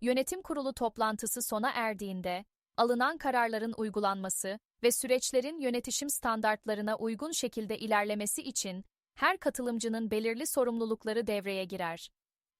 Yönetim kurulu toplantısı sona erdiğinde, alınan kararların uygulanması ve süreçlerin yönetişim standartlarına uygun şekilde ilerlemesi için her katılımcının belirli sorumlulukları devreye girer.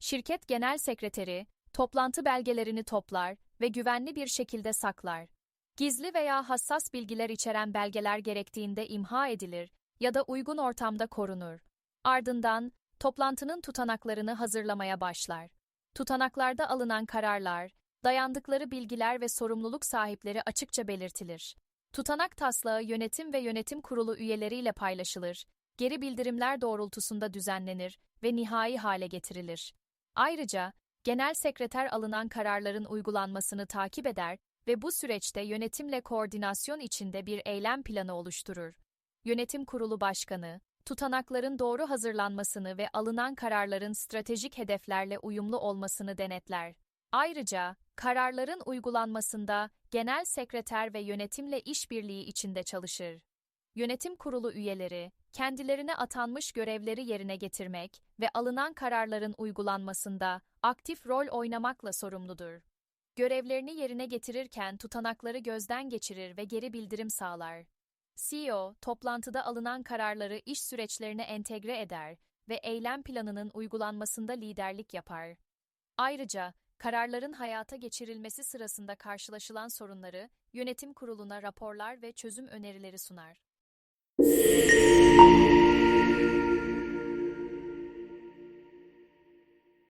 Şirket genel sekreteri, toplantı belgelerini toplar ve güvenli bir şekilde saklar. Gizli veya hassas bilgiler içeren belgeler gerektiğinde imha edilir ya da uygun ortamda korunur. Ardından, toplantının tutanaklarını hazırlamaya başlar. Tutanaklarda alınan kararlar, dayandıkları bilgiler ve sorumluluk sahipleri açıkça belirtilir. Tutanak taslağı yönetim ve yönetim kurulu üyeleriyle paylaşılır, geri bildirimler doğrultusunda düzenlenir ve nihai hale getirilir. Ayrıca, genel sekreter alınan kararların uygulanmasını takip eder ve bu süreçte yönetimle koordinasyon içinde bir eylem planı oluşturur. Yönetim kurulu başkanı, tutanakların doğru hazırlanmasını ve alınan kararların stratejik hedeflerle uyumlu olmasını denetler. Ayrıca, kararların uygulanmasında genel sekreter ve yönetimle işbirliği içinde çalışır. Yönetim kurulu üyeleri, kendilerine atanmış görevleri yerine getirmek ve alınan kararların uygulanmasında aktif rol oynamakla sorumludur. Görevlerini yerine getirirken tutanakları gözden geçirir ve geri bildirim sağlar. CEO, toplantıda alınan kararları iş süreçlerine entegre eder ve eylem planının uygulanmasında liderlik yapar. Ayrıca, kararların hayata geçirilmesi sırasında karşılaşılan sorunları yönetim kuruluna raporlar ve çözüm önerileri sunar.